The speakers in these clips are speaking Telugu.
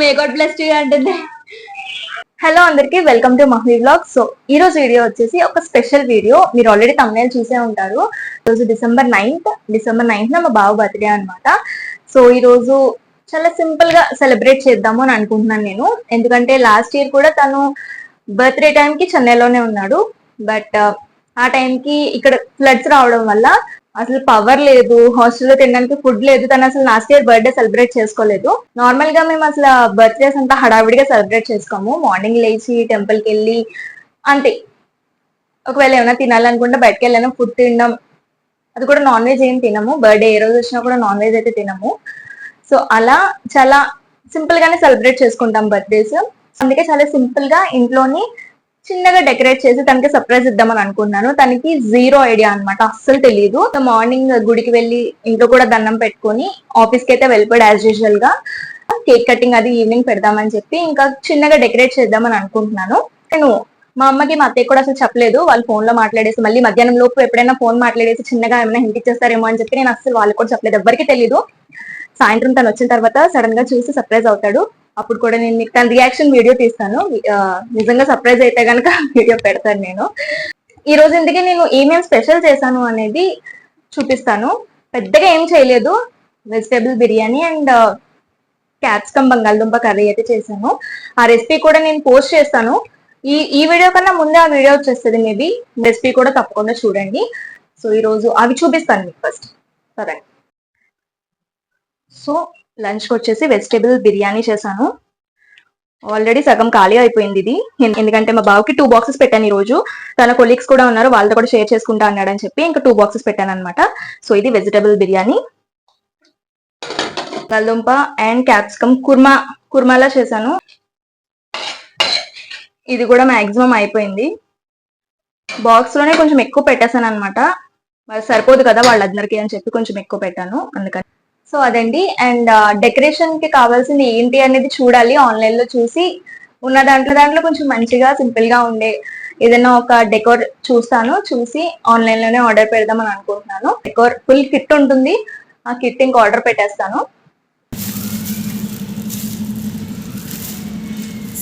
మే గాడ్ బ్లెస్ యూ అంటుంది హలో అందరికి welcome to Mahi blog so ఈ రోజు వీడియో వచ్చేసి ఒక స్పెషల్ వీడియో మీరు ఆల్రెడీ తమిళ చూసే ఉంటారు. రోజు డిసెంబర్ నైన్త్ డిసెంబర్ నైన్త్ మా బావ బర్త్డే అన్నమాట. సో ఈ రోజు చాలా సింపుల్గా సెలబ్రేట్ చేద్దాము అని అనుకుంటున్నాను నేను. ఎందుకంటే లాస్ట్ ఇయర్ కూడా తను బర్త్డే టైంకి చెన్నైలోనే ఉన్నాడు. బట్ ఆ టైంకి ఇక్కడ ఫ్లడ్స్ రావడం వల్ల అసలు పవర్ లేదు హాస్టల్లో తినడానికి ఫుడ్ లేదు తను అసలు లాస్ట్ ఇయర్ బర్త్డే సెలబ్రేట్ చేసుకోలేదు. నార్మల్గా మేము అసలు బర్త్డేస్ అంతా హడావిడిగా సెలబ్రేట్ చేసుకోము. మార్నింగ్ లేచి టెంపుల్కి వెళ్ళి అంతే. ఒకవేళ ఏమైనా తినాలనుకుంటే బయటకు వెళ్ళాను ఫుడ్ తినడం. అది కూడా నాన్ వెజ్ ఏం తినము. బర్త్డే ఏ రోజు వచ్చినా కూడా నాన్ వెజ్ అయితే తినము. సో అలా చాలా సింపుల్ గానే సెలబ్రేట్ చేసుకుంటాం బర్త్డేస్ అందుకే చాలా సింపుల్గా ఇంట్లోని చిన్నగా డెకరేట్ చేసి తనకి సర్ప్రైజ్ ఇద్దామని అనుకున్నాను. తనకి జీరో ఐడియా అన్నమాట. అస్సలు తెలియదు మార్నింగ్ గుడికి వెళ్ళి ఇంట్లో కూడా దండం పెట్టుకొని ఆఫీస్కి అయితే వెళ్ళిపోయాడు యాజ్ యూజువల్గా. కేక్ కటింగ్ అది ఈవినింగ్ పెడదామని చెప్పి ఇంకా చిన్నగా డెకరేట్ చేద్దామని అనుకుంటున్నాను. నేను మా అమ్మకి మా అత్తయ్య కూడా అసలు చెప్పలేదు. వాళ్ళు ఫోన్లో మాట్లాడేసి మళ్ళీ మధ్యాహ్నం లోపు ఎప్పుడైనా ఫోన్ మాట్లాడేసి చిన్నగా ఏమైనా హింట్ ఇచ్చేస్తారేమో అని చెప్పి నేను అసలు వాళ్ళు కూడా చెప్పలేదు. ఎవరికి తెలియదు సాయంత్రం తను వచ్చిన తర్వాత సడన్గా చూసి సర్ప్రైజ్ అవుతాడు. అప్పుడు కూడా నేను మీకు తన రియాక్షన్ వీడియో తీస్తాను. నిజంగా సర్ప్రైజ్ అయితే కనుక వీడియో పెడతాను నేను. ఈ రోజు ఇందుకే నేను ఏమేం స్పెషల్ చేశాను అనేది చూపిస్తాను. పెద్దగా ఏం చేయలేదు. వెజిటేబుల్ బిర్యానీ అండ్ క్యాప్సికమ్ బంగాళదుంప కర్రీ అయితే చేశాను. ఆ రెసిపీ కూడా నేను పోస్ట్ చేస్తాను. ఈ ఈ వీడియో కన్నా ముందే ఆ వీడియో వచ్చేస్తుంది మేబీ రెసిపీ కూడా తప్పకుండా చూడండి. సో ఈరోజు అవి చూపిస్తాను మీకు ఫస్ట్ సరే. సో లంచ్కి వచ్చేసి వెజిటేబుల్ బిర్యానీ చేశాను. ఆల్రెడీ సగం ఖాళీ అయిపోయింది ఇది. ఎందుకంటే మా బావకి టూ బాక్సెస్ పెట్టాను ఈ రోజు తన కొలీగ్స్ కూడా ఉన్నారు వాళ్ళతో కూడా షేర్ చేసుకుంటా అన్నాడు అని చెప్పి ఇంకా టూ బాక్సెస్ పెట్టాను అనమాట సో ఇది వెజిటేబుల్ బిర్యానీ. గల్దుంప అండ్ క్యాప్సికమ్ కుర్మా కుర్మాలా చేశాను. ఇది కూడా మాక్సిమం అయిపోయింది. బాక్స్లోనే కొంచెం ఎక్కువ పెట్టేశాను అనమాట మరి సరిపోదు కదా వాళ్ళందరికీ అని చెప్పి కొంచెం ఎక్కువ పెట్టాను. అందుకని సో అదండి. అండ్ డెకరేషన్కి కావాల్సింది ఏంటి అనేది చూడాలి. ఆన్లైన్లో చూసి ఉన్న దాంట్లో దాంట్లో కొంచెం మంచిగా సింపుల్గా ఉండే ఏదైనా ఒక డెకోర్ చూస్తాను. చూసి ఆన్లైన్లోనే ఆర్డర్ పెడదామని అనుకుంటున్నాను. డెకోర్ ఫుల్ కిట్ ఉంటుంది. ఆ కిట్ ఇంకా ఆర్డర్ పెట్టేస్తాను.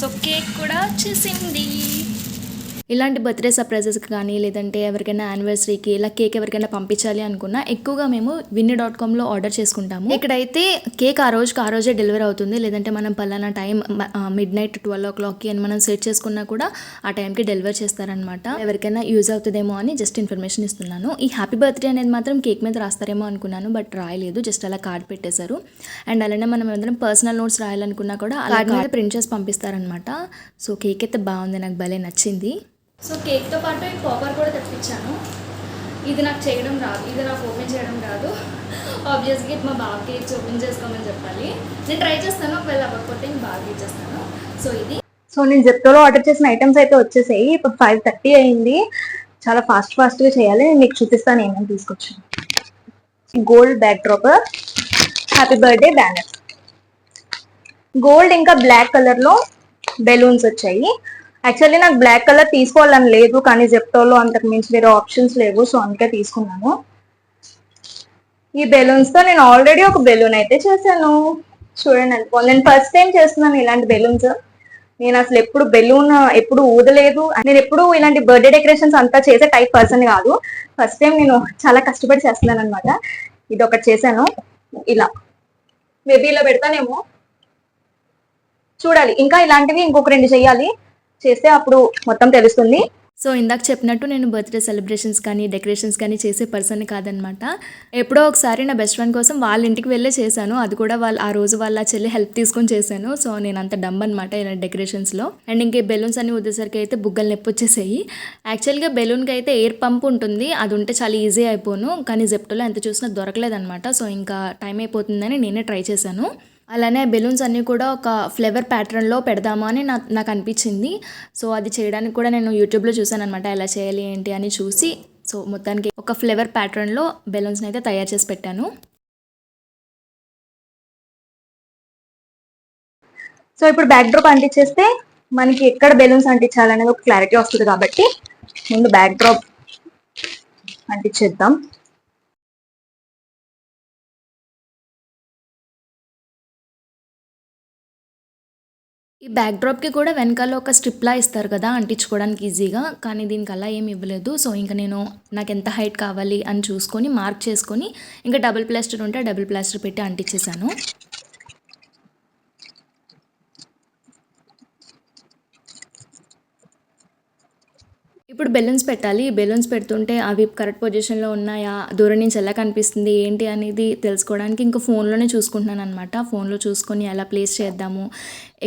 సో కేక్ కూడా వచ్చేసింది. ఇలాంటి బర్త్డే సర్ప్రైజెస్కి కానీ లేదంటే ఎవరికైనా యానివర్సరీకి ఇలా కేక్ ఎవరికైనా పంపించాలి అనుకున్నా ఎక్కువగా మేము విన్ని డాట్ కామ్లో ఆర్డర్ చేసుకుంటాము. ఇక్కడైతే కేక్ ఆ రోజుకి ఆ రోజే డెలివరీ అవుతుంది. లేదంటే మనం పలానా టైం మిడ్ నైట్ ట్వెల్వ్ ఓ క్లాక్కి అని మనం సెట్ చేసుకున్నా కూడా ఆ టైంకి డెలివర్ చేస్తారనమాట ఎవరికైనా యూజ్ అవుతుందేమో అని జస్ట్ ఇన్ఫర్మేషన్ ఇస్తున్నాను. ఈ హ్యాపీ బర్త్డే అనేది మాత్రం కేక్ మీద రాస్తారేమో అనుకున్నాను బట్ రాయలేదు. జస్ట్ అలా కార్డ్ పెట్టేశారు. అండ్ అలానే మనం ఏదైనా పర్సనల్ నోట్స్ రాయాలనుకున్నా కూడా అలా ప్రింట్ చేసి పంపిస్తారనమాట సో కేక్ అయితే బాగుంది. నాకు భలే నచ్చింది. సో కేక్తో పాటు ఈ పాపర్ కూడా తెప్పించాను. ఇది నాకు చేయడం రాదు ఇది నాకు ఓపెన్ చేయడం రాదు. ఆబ్వియస్గా మా బాబుకి ఇచ్చి ఓపెన్ చేసుకోమని చెప్పాలి. నేను ట్రై చేస్తాను ఒకవేళ అవ్వకపోతే ఇంక బాగా ఇచ్చేస్తాను. సో ఇది. సో నేను జెప్టోలో ఆర్డర్ చేసిన ఐటమ్స్ అయితే వచ్చేసాయి. ఇప్పుడు ఫైవ్ థర్టీ అయింది. చాలా ఫాస్ట్ ఫాస్ట్గా చేయాలి. నేను మీకు చూపిస్తాను ఏమేమి తీసుకొచ్చాను. Gold backdrop happy birthday banner. Gold ఇంకా బ్లాక్ కలర్లో బెలూన్స్ వచ్చాయి. యాక్చువల్లీ నాకు బ్లాక్ కలర్ తీసుకోవాలని లేదు కానీ జెప్టోలో అంతకు మించి వేరే ఆప్షన్స్ లేవు సో అందుకే తీసుకున్నాను. ఈ బెలూన్స్తో నేను ఆల్రెడీ ఒక బెలూన్ అయితే చేశాను. చూడండి అనుకో నేను ఫస్ట్ టైం చేస్తున్నాను ఇలాంటి బెలూన్స్ నేను అసలు ఎప్పుడు బెలూన్ ఎప్పుడు ఊదలేదు. నేను ఎప్పుడు ఇలాంటి బర్త్డే డెకరేషన్స్ అంతా చేసే టైప్ పర్సన్ కాదు. ఫస్ట్ టైం నేను చాలా కష్టపడి చేస్తున్నాను అనమాట ఇది ఒకటి చేశాను. ఇలా. మేబీ ఇలా పెడతానేమో. చూడాలి. ఇంకా ఇలాంటివి ఇంకొక రెండు చేయాలి. చేస్తే అప్పుడు మొత్తం తెలుస్తుంది. సో ఇందాక చెప్పినట్టు నేను బర్త్డే సెలబ్రేషన్స్ కానీ డెకరేషన్స్ కానీ చేసే పర్సన్ కాదనమాట. ఎప్పుడో ఒకసారి నా బెస్ట్ ఫ్రెండ్ కోసం వాళ్ళ ఇంటికి వెళ్ళే చేశాను. అది కూడా వాళ్ళు ఆ రోజు వాళ్ళ చెల్లి హెల్ప్ తీసుకొని చేశాను. సో నేను అంత డంబ్ అనమాట ఇలా డెకరేషన్స్లో అండ్ ఇంకే బెలూన్స్ అన్ని ఉద్దేసరికి అయితే బుగ్గలు నొప్పి వచ్చేసాయి యాక్చువల్గా బెలూన్కి అయితే ఎయిర్ పంప్ ఉంటుంది. అది ఉంటే చాలా ఈజీ అయిపోను. కానీ జెప్టోలో ఎంత చూసినా దొరకలేదనమాట సో ఇంకా టైం అయిపోతుందని నేనే ట్రై చేశాను. అలానే బెలూన్స్ అన్నీ కూడా ఒక ఫ్లేవర్ ప్యాటర్న్లో పెడదామా అని నా నాకు అనిపించింది. సో అది చేయడానికి కూడా నేను యూట్యూబ్లో చూసాను అనమాట ఎలా చేయాలి ఏంటి అని చూసి. సో మొత్తానికి ఒక ఫ్లేవర్ ప్యాటర్న్లో బెలూన్స్ని అయితే తయారు చేసి పెట్టాను. సో ఇప్పుడు బ్యాక్ డ్రాప్ అంటించేస్తే మనకి ఎక్కడ బెలూన్స్ అంటించాలనేది ఒక క్లారిటీ వస్తుంది కాబట్టి ముందు బ్యాక్ డ్రాప్ అంటించేద్దాం. ఈ బ్యాక్ డ్రాప్కి కూడా వెనకాల ఒక స్ట్రిప్లా ఇస్తారు కదా అంటించుకోవడానికి ఈజీగా కానీ దీనికి అలా ఏమి ఇవ్వలేదు. సో ఇంకా నేను నాకు ఎంత హైట్ కావాలి అని చూసుకొని మార్క్ చేసుకొని ఇంకా డబుల్ ప్లాస్టర్ ఉంటే డబుల్ ప్లాస్టర్ పెట్టి అంటించేసాను ఇప్పుడు బెలూన్స్ పెట్టాలి. బెలూన్స్ పెడుతుంటే అవి కరెక్ట్ పొజిషన్లో ఉన్నాయా? దూరం నుంచి ఎలా కనిపిస్తుంది? ఏంటి అనేది తెలుసుకోవడానికి ఇంకా ఫోన్లోనే చూసుకుంటున్నాను అనమాట ఫోన్లో చూసుకొని ఎలా ప్లేస్ చేద్దాము?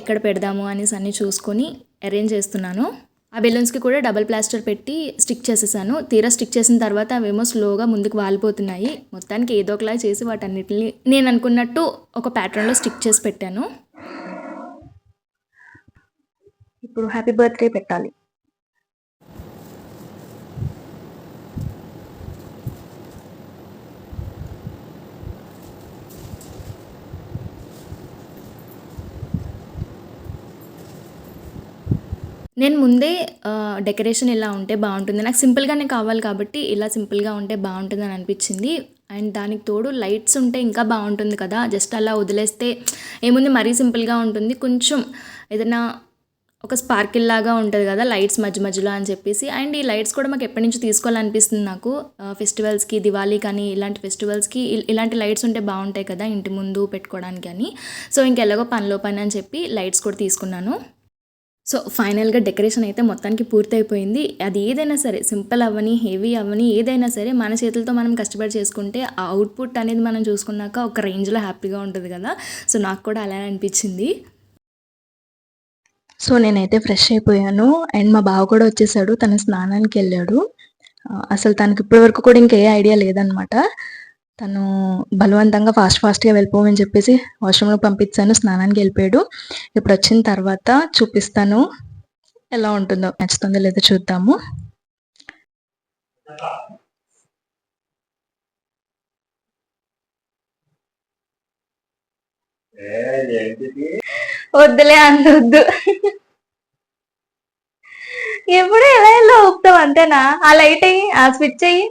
ఎక్కడ పెడదాము? అనేసి అన్నీ చూసుకొని అరేంజ్ చేస్తున్నాను. ఆ బెలూన్స్కి కూడా డబల్ ప్లాస్టర్ పెట్టి స్టిక్ చేసేసాను. తీరా స్టిక్ చేసిన తర్వాత అవేమో స్లోగా ముందుకు వాలిపోతున్నాయి. మొత్తానికి ఏదో ఒకలా చేసి వాటన్నిటిని నేను అనుకున్నట్టు ఒక ప్యాటర్న్లో స్టిక్ చేసి పెట్టాను. ఇప్పుడు హ్యాపీ బర్త్డే పెట్టాలి. నేను ముందే డెకరేషన్ ఇలా ఉంటే బాగుంటుంది. నాకు సింపుల్గానే కావాలి కాబట్టి ఇలా సింపుల్గా ఉంటే బాగుంటుంది అని అనిపించింది. అండ్ దానికి తోడు లైట్స్ ఉంటే ఇంకా బాగుంటుంది కదా. జస్ట్ అలా వదిలేస్తే ఏముంది? మరీ సింపుల్గా ఉంటుంది. కొంచెం ఏదైనా ఒక స్పార్కిల్ లాగా ఉంటుంది కదా లైట్స్ మధ్య మధ్యలో అని చెప్పేసి. అండ్ ఈ లైట్స్ కూడా మాకు ఎప్పటి నుంచి తీసుకోవాలనిపిస్తుంది నాకు. ఫెస్టివల్స్కి దివాళీ కానీ ఇలాంటి ఫెస్టివల్స్కి ఇలాంటి లైట్స్ ఉంటే బాగుంటాయి కదా ఇంటి ముందు పెట్టుకోవడానికి అని. సో ఇంకెలాగో పనిలో పని అని చెప్పి లైట్స్ కూడా తీసుకున్నాను. సో ఫైనల్గా డెకరేషన్ అయితే మొత్తానికి పూర్తయిపోయింది. అది ఏదైనా సరే సింపుల్ అవ్వని హెవీ అవ్వని ఏదైనా సరే మన చేతులతో మనం కష్టపడి చేసుకుంటే ఆ అవుట్పుట్ అనేది మనం చూసుకున్నాక ఒక రేంజ్లో హ్యాపీగా ఉంటుంది కదా. సో నాకు కూడా అలానే అనిపించింది. సో నేనైతే ఫ్రెష్ అయిపోయాను. అండ్ మా బావ కూడా వచ్చేసాడు తన స్నానానికి వెళ్ళాడు. అసలు తనకి ఇప్పటి వరకు కూడా ఇంకా ఏ ఐడియా లేదనమాట తను బలవంతంగా ఫాస్ట్ ఫాస్ట్గా వెళ్ళిపోమని చెప్పేసి వాష్రూమ్లో పంపించాను స్నానానికి వెళ్ళిపోయాడు. ఇప్పుడు వచ్చిన తర్వాత చూపిస్తాను ఎలా ఉంటుందో. నచ్చుతుందో లేదో చూద్దాము. వద్దులే అందొద్దు ఎప్పుడు ఎలా ఎలా ఊపుతావు అంతేనా? ఆ లైట్ అయ్యి ఆ స్విచ్ అయ్యి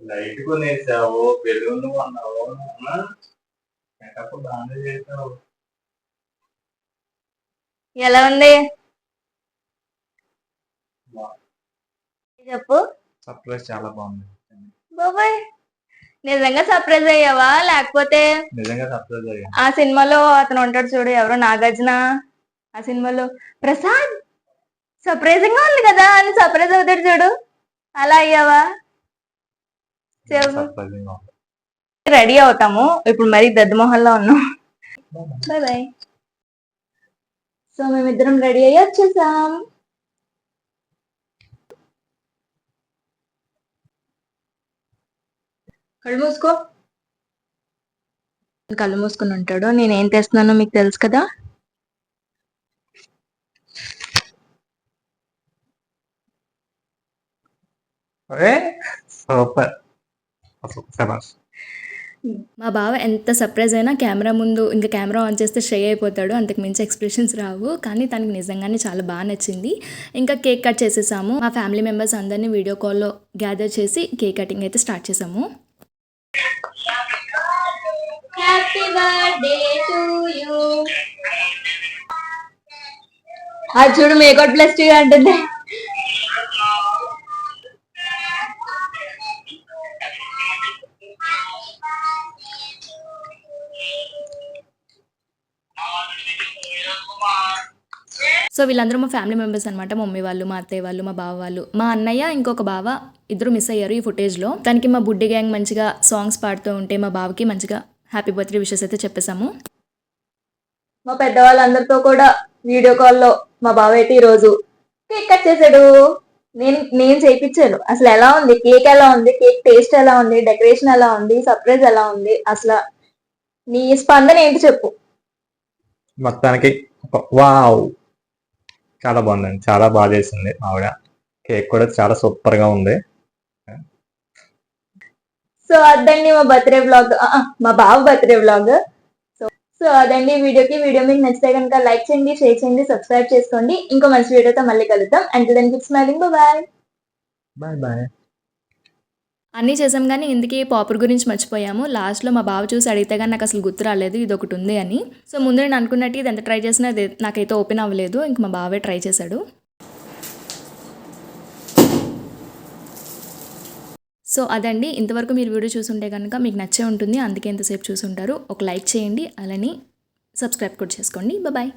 లైట్ కొనేసావు బెలూన్ కొన్నావు సెటప్ బాగానే చేసావు. ఎలా ఉంది? చెప్పు. సర్ప్రైజ్ చాలా బాగుంది. బాబాయ్ నిజంగా సర్ప్రైజ్ అయ్యావా? లేకపోతే నిజంగా సర్ప్రైజ్ అయ్యా. ఆ సినిమాలో అతను ఉంటాడు చూడు ఎవరో నాగార్జున. ఆ సినిమాలో ప్రసాద్ సర్ప్రైజింగ్గా ఉంది కదా అని సర్ప్రైజ్ అవుతాడు చూడు. అలా అయ్యావా? రెడీ అవుతాము. ఇప్పుడు మరి దద్దమోహన్లో ఉన్నాం. బాయ్ బాయ్ సో మేమిద్దరం రెడీ అయ్యి వచ్చేసాం. కళ్ళు మూసుకో. కళ్ళు మూసుకుని ఉంటాడు. నేను ఏం తెస్తున్నానో మీకు తెలుసు కదా? అరే మా బావ ఎంత సర్ప్రైజ్ అయినా కెమెరా ముందు ఇంకా కెమెరా ఆన్ చేస్తే షై అయిపోతాడు. అంతకు మించి ఎక్స్ప్రెషన్స్ రావు. కానీ తనకి నిజంగానే చాలా బాగా నచ్చింది. ఇంకా కేక్ కట్ చేసేసాము. మా ఫ్యామిలీ మెంబర్స్ అందరినీ వీడియో కాల్లో గ్యాదర్ చేసి కేక్ కటింగ్ అయితే స్టార్ట్ చేసాము. హ్యాపీ బర్త్డే టు యూ అది చూడు మేకౌట్ ప్లస్ టీ అంటుంది. సో వీళ్ళందరూ మా ఫ్యామిలీ మెంబర్స్ అనమాట మమ్మీ వాళ్ళు మా అత్తయ్య వాళ్ళు మా బావ వాళ్ళు. మా అన్నయ్య ఇంకొక బావ ఇద్దరు మిస్ అయ్యారు ఈ ఫుటేజ్లో తనకి మా బుడ్డి గ్యాంగ్ మంచిగా సాంగ్స్ పాడుతూ ఉంటే మా బావకి మంచిగా హ్యాపీ బర్త్డే విషెస్ అయితే చెప్పేశాము. మా పెద్దవాళ్ళందరితో కూడా వీడియో కాల్లో మా బావ అయితే ఈ రోజు కేక్ కట్ చేశాడు. నేను నేను చేయించాను అసలు ఎలా ఉంది? కేక్ ఎలా ఉంది? కేక్ టేస్ట్ ఎలా ఉంది? డెకరేషన్ ఎలా ఉంది? సర్ప్రైజ్ ఎలా ఉంది? అసలు నీ స్పందన ఏంటి చెప్పు. మొత్తానికి ఒక వావ్ చాలా బాగుందండి. చాలా బాగా చేసింది ఆవిడ కేక్ కూడా చాలా సూపర్గా ఉంది. సో అదండి మా బర్త్డే బ్లాగ్ మా బావ బర్త్డే బ్లాగ్ సో సో అదండి ఈ వీడియోకి. వీడియో మీకు నచ్చితే కనుక లైక్ చేయండి షేర్ చేయండి సబ్స్క్రైబ్ చేసుకోండి. ఇంకో మంచి వీడియోతో మళ్ళీ కలుద్దాం. అంటే దానికి స్మైలింగ్ బాయ్ బాయ్ బాయ్ అన్నీ చేసాం కానీ ఇందుకే పాపర్ గురించి మర్చిపోయాము. లాస్ట్లో మా బావ చూసి అడిగితే కానీ నాకు అసలు గుర్తు రాలేదు ఇది ఒకటి ఉంది అని. సో ముందు నేను అనుకున్నట్టు ఇది ఎంత ట్రై చేసినా అది నాకైతే ఓపెన్ అవ్వలేదు. ఇంక మా బావే ట్రై చేశాడు. సో అదండి. ఇంతవరకు మీరు వీడియో చూసుంటే కనుక మీకు నచ్చే ఉంటుంది. అందుకే ఎంతసేపు చూసుంటారు. ఒక లైక్ చేయండి. అలానే సబ్స్క్రైబ్ కూడా చేసుకోండి. బాయ్